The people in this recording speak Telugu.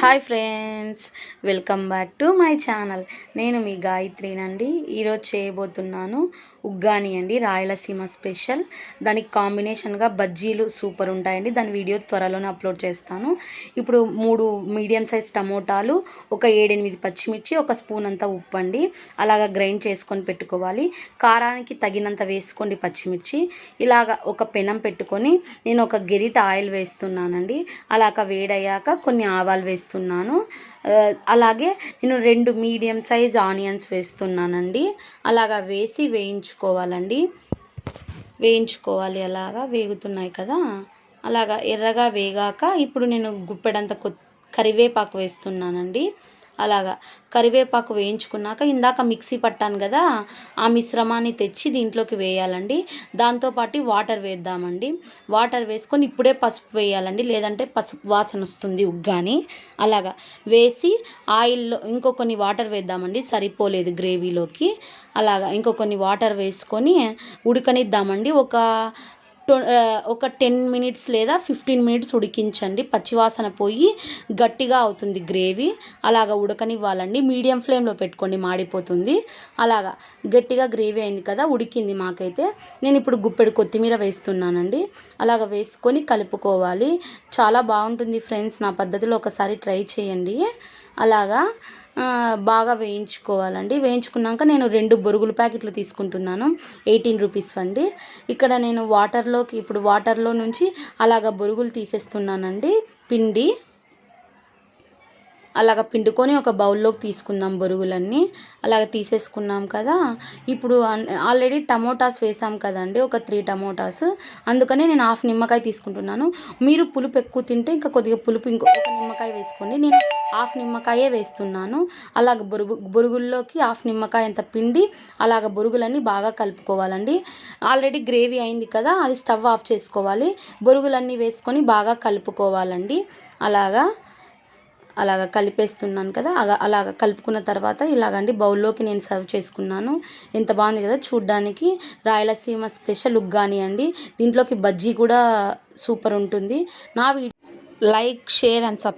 Hi friends welcome back to my channel. నేను మీ గాయత్రినండి. ఈరోజు చేయబోతున్నాను ఉగ్గాని అండి రాయలసీమ స్పెషల్. దానికి కాంబినేషన్గా బజ్జీలు సూపర్ ఉంటాయండి. దాని వీడియో త్వరలోనే అప్లోడ్ చేస్తాను. ఇప్పుడు మూడు మీడియం సైజ్ టమోటాలు ఒక ఏడెనిమిది పచ్చిమిర్చి ఒక స్పూన్ అంతా ఉప్పు అండి అలాగా గ్రైండ్ చేసుకొని పెట్టుకోవాలి. కారానికి తగినంత వేసుకోండి పచ్చిమిర్చి. ఇలాగ ఒక పెనం పెట్టుకొని నేను ఒక గెరిట ఆయిల్ వేస్తున్నానండి. అలాగ వేడయ్యాక కొన్ని ఆవాలు వేస్తున్నాను. వేస్తున్నాను. అలాగే నేను రెండు మీడియం సైజ్ ఆనియన్స్ వేస్తున్నానండి. అలాగా వేసి వేయించుకోవాలండి. వేయించుకోవాలి. అలాగా వేగుతున్నాయి కదా. అలాగా ఎర్రగా వేగాక ఇప్పుడు నేను గుప్పెడంత కొ కరివేపాకు వేస్తున్నానండి. అలాగా. కరివేపాకు వేయించుకున్నాక ఇందాక మిక్సీ పట్టాను కదా ఆ మిశ్రమాన్ని తెచ్చి దీంట్లోకి వేయాలండి. దాంతోపాటు వాటర్ వేద్దామండి. వాటర్ వేసుకొని ఇప్పుడే పసుపు వేయాలండి. లేదంటే పసుపు వాసన వస్తుంది ఉగ్గాని. అలాగా. వేసి ఆయిల్లో ఇంకో కొన్ని వాటర్ వేద్దామండి. సరిపోలేదు గ్రేవీలోకి. అలాగా. ఇంకో కొన్ని వాటర్ వేసుకొని ఉడకనిద్దామండి. ఒక ఒక టెన్ మినిట్స్ లేదా ఫిఫ్టీన్ మినిట్స్ ఉడికించండి. పచ్చివాసన పోయి గట్టిగా అవుతుంది గ్రేవీ. అలాగా ఉడకనివ్వాలండి. మీడియం ఫ్లేమ్లో పెట్టుకోండి మాడిపోతుంది. అలాగా గట్టిగా గ్రేవీ అయింది కదా ఉడికింది మాకైతే. నేను ఇప్పుడు గుప్పెడు కొత్తిమీర వేస్తున్నానండి. అలాగ వేసుకొని కలుపుకోవాలి. చాలా బాగుంటుంది ఫ్రెండ్స్ నా పద్ధతిలో ఒకసారి ట్రై చేయండి. అలాగా బాగా వేయించుకోవాలండి. వేయించుకున్నాక నేను రెండు బొరుగుల ప్యాకెట్లు తీసుకుంటున్నాను. ఎయిటీన్ రూపీస్ అండి. ఇక్కడ నేను వాటర్లోకి ఇప్పుడు వాటర్లో నుంచి అలాగ బొరుగులు తీసేస్తున్నానండి. పిండి. అలాగ పిండుకొని ఒక బౌల్లోకి తీసుకుందాం బొరుగులన్నీ. అలాగ తీసేసుకున్నాం కదా. ఇప్పుడు ఆల్రెడీ టమోటాస్ వేసాం కదండి ఒక త్రీ టమోటాస్. అందుకని నేను హాఫ్ నిమ్మకాయ తీసుకుంటున్నాను. మీరు పులుపు ఎక్కువ తింటే ఇంకా కొద్దిగా పులుపు ఇంకో ఒక నిమ్మకాయ వేసుకోండి. నేను హాఫ్ నిమ్మకాయే వేస్తున్నాను. అలాగ బొరుగు బొరుగుల్లోకి హాఫ్ నిమ్మకాయ అంత పిండి అలాగ బొరుగులన్నీ బాగా కలుపుకోవాలండి. ఆల్రెడీ గ్రేవీ అయింది కదా అది స్టవ్ ఆఫ్ చేసుకోవాలి. బొరుగులన్నీ వేసుకొని బాగా కలుపుకోవాలండి. అలాగా. అలాగ కలిపేస్తున్నాను కదా అలాగ కలుపుకున్న తర్వాత ఇలాగండి బౌల్లోకి నేను సర్వ్ చేసుకున్నాను. ఎంత బాగుంది కదా చూడ్డానికి. రాయలసీమ స్పెషల్ ఉగ్గాని అండి. దీంట్లోకి బజ్జీ కూడా సూపర్ ఉంటుంది. నా video like share and subscribe